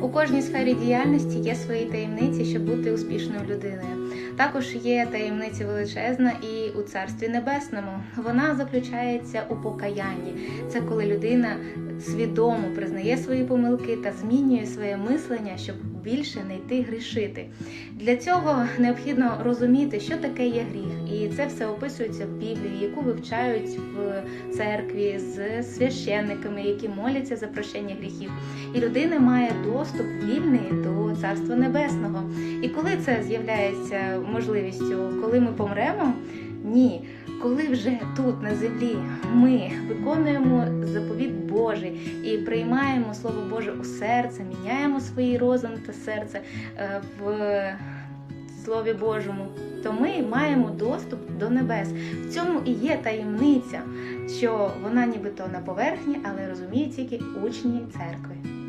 У кожній сфері діяльності є свої таємниці, щоб бути успішною людиною. Також є таємниця величезна і у царстві небесному. Вона заключається у покаянні. Це коли людина свідомо признає свої помилки та змінює своє мислення, щоб більше не йти грішити. Для цього необхідно розуміти, що таке є гріх, і це все описується в Біблії, яку вивчають в церкві з священниками, які моляться за прощення гріхів. І людина має доступ вільний до Царства Небесного. І коли це з'являється можливістю, коли ми помремо? Ні. Коли вже тут на землі ми виконуємо заповіт Божий і приймаємо Слово Боже у серце, міняємо свій розум та серце е, в Слові Божому, то ми маємо доступ до небес. В цьому і є таємниця, що вона нібито на поверхні, але розуміють тільки учні церкви.